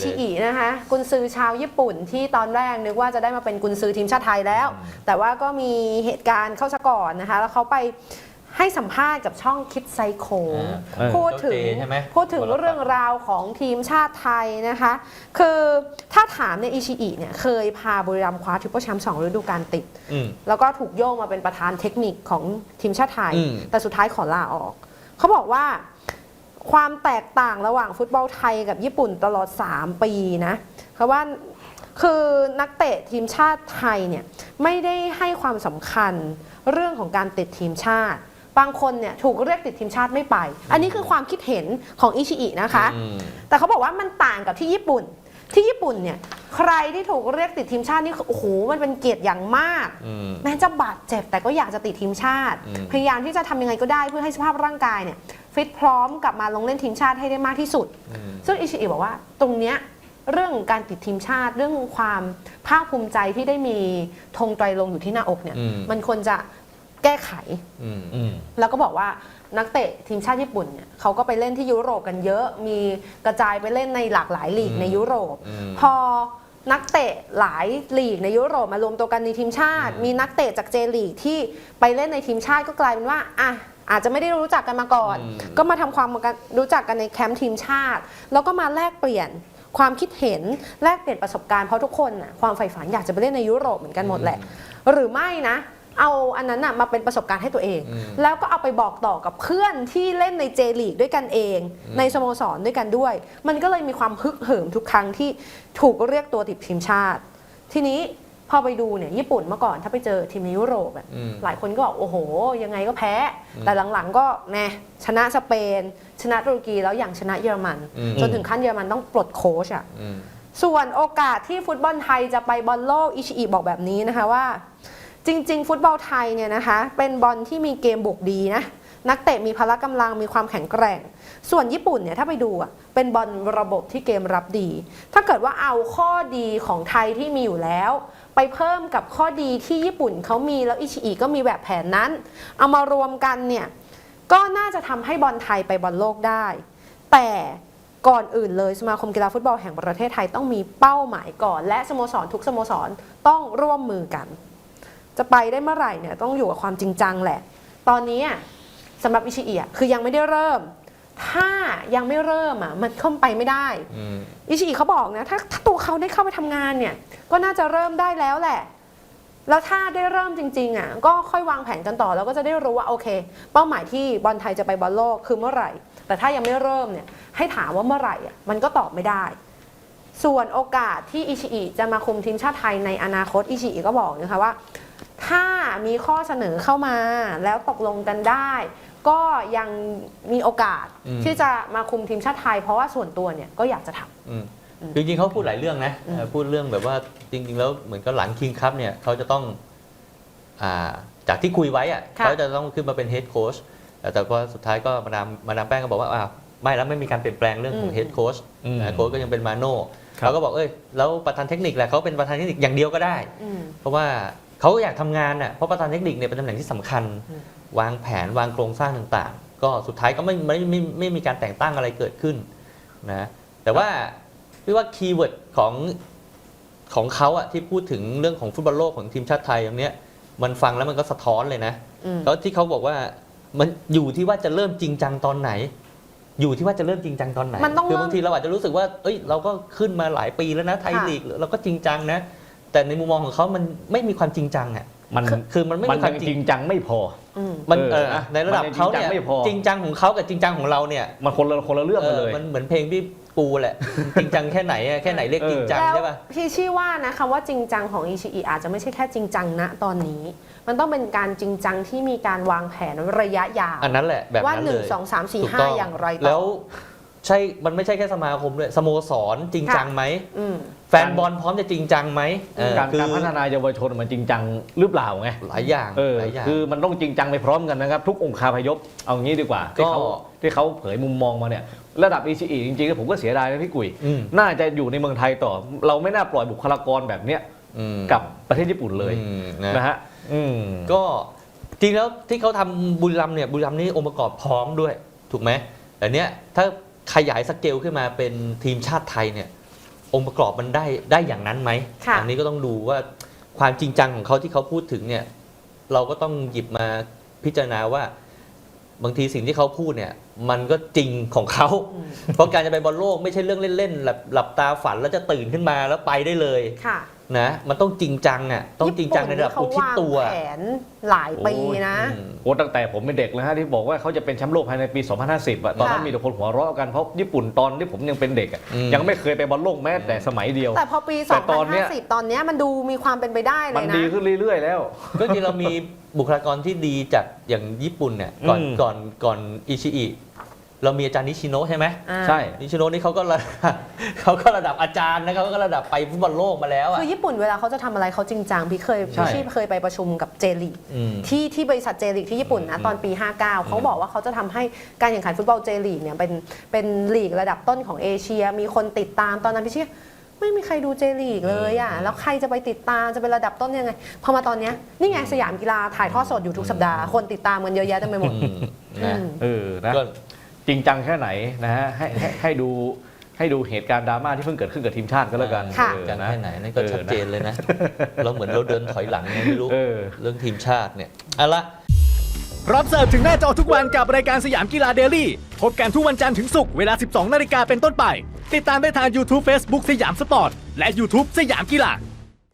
อิชิอินะคะกุนซือชาวญี่ปุ่นที่ตอนแรกนึกว่าจะได้มาเป็นกุนซือทีมชาติไทยแล้วอืมแต่ว่าก็มีเหตุการณ์เข้าซะก่อนนะคะ แล้วเขาไปให้สัมภาษณ์กับช่องคิดไซโคอ่าพูดถึงเจ้าเจใช่ไหมพูดถึงเรื่องราวของทีมชาติไทยนะคะ คือถ้าถามเนี่ยอิชิอิเนี่ยเคยพาบุรีรัมย์คว้าทริปเปิลแชมป์สองฤดูกาลติดอืมแล้วก็ถูกโยกมาเป็นประธานเทคนิคของทีมชาติไทยอืมแต่สุดท้ายขอลาออก เขาบอกว่า ความแตกต่างระหว่างฟุตบอลไทยกับญี่ปุ่นตลอด 3 ปีนะเขาว่าคือนักเตะทีมชาติไทยเนี่ยไม่ได้ให้ความสำคัญเรื่องของการติดทีมชาติ บางคนเนี่ยถูกเรียกติดทีมชาติไม่ไป อันนี้คือความคิดเห็นของอิชิอินะคะอืมแต่เขาบอกว่ามันต่างกับที่ญี่ปุ่น ที่ญี่ปุ่นเนี่ยใครที่ถูกเรียกติดทีมชาตินี่คือโอ้โหมันเป็นเกียรติอย่างมากอืมแม้จะบาดเจ็บแต่ก็อยากจะติดทีมชาติอืมพยายามที่จะทำยังไงก็ได้เพื่อให้สภาพร่างกายเนี่ย ฟิตพร้อมกลับมาลงเล่นทีมชาติให้ได้มากที่สุดอืมซึ่งอิชิอิบอกว่าตรงเนี้ยเรื่องการติดทีมชาติเรื่องความภาคภูมิใจที่ได้มีธงไตรลงค์อยู่ที่หน้าอกเนี่ย อืม มันควรจะแก้ไข อืม อืม แล้วก็บอกว่านักเตะทีมชาติญี่ปุ่นเนี่ยเขาก็ไปเล่นที่ยุโรปกันเยอะ มีกระจายไปเล่นในหลากหลายลีกอืมในยุโรป อืมพอนักเตะหลายลีกในยุโรปมารวมตัวกันในทีมชาติอืมมีนักเตะจากเจลีกที่ไปเล่นในทีมชาติก็กลายเป็นว่าอะ อาจจะไม่ได้รู้จักกันมาก่อนอืมก็มาทำความรู้จักกันในแคมป์ทีมชาติ แล้วก็มาแลกเปลี่ยนความคิดเห็นแลกเปลี่ยนประสบการณ์เพราะทุกคนน่ะความใฝ่ฝันอยากจะไปเล่นในยุโรปเหมือนกันหมดแหละ หรือไม่นะ เอาอันนั้นน่ะมาเป็นประสบการณ์ให้ตัวเองอืมแล้วก็เอาไปบอกต่อกับเพื่อนที่เล่นในเจลีกด้วยกันเองอืมในสโมสรด้วยกันด้วย มันก็เลยมีความฮึกเหิมทุกครั้งที่ถูกเรียกตัวติดทีมชาติ ทีนี้ พอไปดูเนี่ยญี่ปุ่นเมื่อก่อนถ้าไปเจอทีมในยุโรปอะอืมหลายคนก็บอกโอ้โห ยังไงก็แพ้อืมแต่หลังๆก็แน่ชนะสเปน ชนะตุรกีแล้วอย่างชนะเยอรมันอืมจนถึงขั้นเยอรมันต้องปลดโค้ชอะอืมส่วนโอกาสที่ฟุตบอลไทยจะไปบอลโลกอิชิอิบอกแบบนี้นะคะว่า จริง ๆ ฟุตบอลไทยเนี่ยนะคะเป็นบอลที่มีเกมบุกดีนะ นักเตะมีพละกำลังมีความแข็งแกร่ง ส่วนญี่ปุ่นเนี่ยถ้าไปดูอะเป็นบอลระบบที่เกมรับดี ถ้าเกิดว่าเอาข้อดีของไทยที่มีอยู่แล้ว ไปเพิ่มกับข้อดีที่ญี่ปุ่นเขามีแล้วอิชิอิก็มีแบบแผนนั้น เอามารวมกันเนี่ยก็น่าจะทำให้บอลไทยไปบอลโลกได้ แต่ก่อนอื่นเลยสมาคมกีฬาฟุตบอลแห่งประเทศไทยต้องมีเป้าหมายก่อน และสโมสรทุกสโมสรต้องร่วมมือกัน จะไปได้เมื่อไหร่เนี่ยต้องอยู่กับความจริงจังแหละ ตอนนี้อะ สำหรับอิชิอิอะคือยังไม่ได้เริ่ม ถ้ายังไม่เริ่มอะมันเข้าไปไม่ได้อืมอิชิอิเขาบอกนะถ้าถ้าตัวเขาได้เข้าไปทำงานเนี่ย ก็น่าจะเริ่มได้แล้วแหละ แล้วถ้าได้เริ่มจริง ๆอะก็ค่อยวางแผนกันต่อแล้วก็จะได้รู้ว่าโอเค เป้าหมายที่บอลไทยจะไปบอลโลกคือเมื่อไหร่ แต่ถ้ายังไม่เริ่มเนี่ยให้ถามว่าเมื่อไหร่อะมันก็ตอบไม่ได้ส่วนโอกาสที่อิชิอิจะมาคุมทีมชาติไทยในอนาคตอิชิอิก็บอกนะคะว่าถ้า มีข้อเสนอเข้ามา แล้วตกลงกันได้ ก็ยังมีโอกาสอืม ที่จะมาคุมทีมชาติไทย เพราะว่าส่วนตัวเนี่ยก็อยากจะทำ อืมคือจริงๆเขาพูดหลายเรื่องนะอืมเอ่อพูดเรื่องแบบว่าจริง ๆ แล้วเหมือนกับหลังคิงคัพเนี่ยเขาจะต้องอ่าจากที่คุยไว้อะค่ะ เขาจะต้องขึ้นมาเป็นเฮดโค้ชแต่ว่าสุดท้ายก็มาดามมาดามแป้งก็บอกว่าอ่าไม่แล้วไม่มีการเปลี่ยนแปลงเรื่องของเฮดโค้ชอืมโค้ชก็ยังเป็นมาโน่ครับ เขาก็บอกเอ้ยแล้วประธานเทคนิคแหละเขาเป็นประธานเทคนิคอย่างเดียวก็ได้ อืม เพราะว่า เขาก็อยากทำงานน่ะเพราะประธานเทคนิคเนี่ยเป็นตำแหน่งที่สำคัญอืมวางแผนวางโครงสร้างต่างๆ ก็สุดท้ายก็ไม่ไม่ไม่ไม่ไม่มีการแต่งตั้งอะไรเกิดขึ้นนะแต่ว่าพี่ว่าคีย์เวิร์ดของของเขาอะที่พูดถึงเรื่องของฟุตบอลโลกของทีมชาติไทยตรงเนี้ยมันฟังแล้วมันก็สะท้อนเลยนะอืมแล้วที่เขาบอกว่ามันอยู่ที่ว่าจะเริ่มจริงจังตอนไหน อยู่ที่ว่าจะเริ่มจริงจังตอนไหนมันต้องคืเริ่มบางทีเราอาจจะรู้สึกว่า เอ้ยเราก็ขึ้นมาหลายปีแล้วนะไทยค่ะลีกเราก็จริงจังนะ แต่ในมุมมองของเขามันไม่มีความจริงจังอะมันคือมันไม่มันมีความยังจจริริงงจังไม่พออืมมันเอเอออนะในระดับมันยังเขาจริงจัเนี่งยไม่พอจริงจังของเขากับจริงจังของเราเนี่ยมันคนละคนละเรื่องกันเลยเออมันเหมือนเพลงพี่ปูแหละ จริงจังแค่ไหนอะแค่ไหนเรียกจริงจังแล้วใช่ป่ะพี่ชี่ว่านะคำว่าจริงจังของอิชิอิอาจจะไม่ใช่แค่จริงจังณตอนนี้ มันต้องเป็นการจริงจังที่มีการวางแผนระยะยาวอันนั้นแหละแบบว่านั้นหเลนึ่งยสองสามสี่ถูกห้าต้องอย่างไรต่อแล้ว ใช่ มันไม่ใช่แค่สมาคมด้วยสโมสรจริงจังไหม อืม แฟนบอลพร้อมจะจริงจังไหมเออการคือการพัฒนาเยาวชนมันจริงจังหรือเปล่าไงหลายอย่างเออหลายอย่าง คือมันต้องจริงจังไปพร้อมกันนะครับ ทุกองค์คาพยพเอางี้ดีกว่าที่เขาก็ ที่เขาเผยมุมมองมาเนี่ยระดับ ECE จริงๆแล้วผมก็เสียดายนะพี่กุย อืมน่าจะอยู่ในเมืองไทยต่อ เราไม่น่าปล่อยบุคลากรแบบเนี้ยอืมกับประเทศญี่ปุ่นเลยอืมนะ นะฮะอืม ก็จริงแล้วที่เขาทำบุรีรัมย์เนี่ยบุรีรัมย์นี่องค์ประกอบพร้อมด้วย ถูกไหมแต่เนี้ยถ้า ขยายสเกลขึ้นมาเป็นทีมชาติไทยเนี่ยองค์ประกอบมันได้ได้อย่างนั้นไหมค่ะ อันี้ก็ต้องดูว่าความจริงจังของเขาที่เขาพูดถึงเนี่ยเราก็ต้องหยิบมาพิจารณาว่า บางทีสิ่งที่เขาพูดเนี่ยมันก็จริงของเขา เพราะการจะไปบอลโลกไม่ใช่เรื่องเล่นๆหลับหลับตาฝันแล้วจะตื่นขึ้นมาแล้วไปได้เลย ค่ะ นะมันต้องจริงจังอะต้องจริงจังในระดับอุทิศตัวญี่ปุ่นนี่เขาวางแผนหลายปีนะ อืม โอ้ตั้งแต่ผมเป็นเด็กเลยฮะที่บอกว่าเขาจะเป็นแชมป์โลกภายในปี 2050อะตอนนั้นค่ะ มีแต่คนหัวเราะกันเพราะญี่ปุ่นตอนที่ผมยังเป็นเด็กอะอืม ยังไม่เคยไปบอลโลกแม้แต่สมัยเดียว แต่พอปี แต่ตอนเนี้ย 2050 ตอนเนี้ยมันดูมีความเป็นไปได้เลมันยนะ ดีขึ้นเรื่อยๆแล้ว ก็จริงเรามีบุคลากรที่ดีจากอย่างญี่ปุ่นเนี่ยก่อนอืม ก่อนก่อนอิชิอิ เรามีอาจารย์นิชิโนะใช่ไหมอ่า ใช่ นิชิโนะนี่เขาก็ระ เขาก็ระดับอาจารย์นะเขาก็ระดับไปฟุตบอลโลกมาแล้วอะคือญี่ปุ่นเวลาเขาจะทำอะไรเขาจริงจังพี่เคยใช่ พี่ชีพเคยไปประชุมกับเจลีกอืมที่ที่บริษัทเจลีกที่ญี่ปุ่นนะอืมตอนปี 59 เขาบอกว่าเขาจะทำให้การแข่งขันฟุตบอลเจลีกเนี่ยเป็นเป็นลีกระดับต้นของเอเชีย มีคนติดตามตอนนั้นพี่ชีพไม่มีใครดูเจลีกเลยอะแล้วใครจะไปติดตามจะเป็นระดับต้นยังไงพอมาตอนเนี้ยนี่ไงสยามกีฬาถ่ายทอดสดอยู่ทุกสัปดาห์คนติดตามกันเยอะแยะเต็มไปหมดอืมนะ อืม เออนะ ก็ จริงจังแค่ไหนนะฮะให้ให้ให้ดูให้ดูเหตุการณ์ดราม่าที่เพิ่งเกิดขึ้นกับทีมชาติก็แล้วกันค่ะ เออกันนะ แค่ไหนนั่นก็ออชัดเจนเลยนะ เราเหมือนเราเดินถอยหลังไงไม่รู้เออ เรื่องทีมชาติเนี่ยเอาละรับเสิร์ฟถึงหน้าจอทุกวันกับรายการสยามกีฬาเดลี่ พบกันทุกวันจันทร์ถึงศุกร์เวลา 12 นาฬิกาเป็นต้นไป ติดตามได้ทาง YouTube Facebook สยามสปอร์ต และ YouTube สยามกีฬา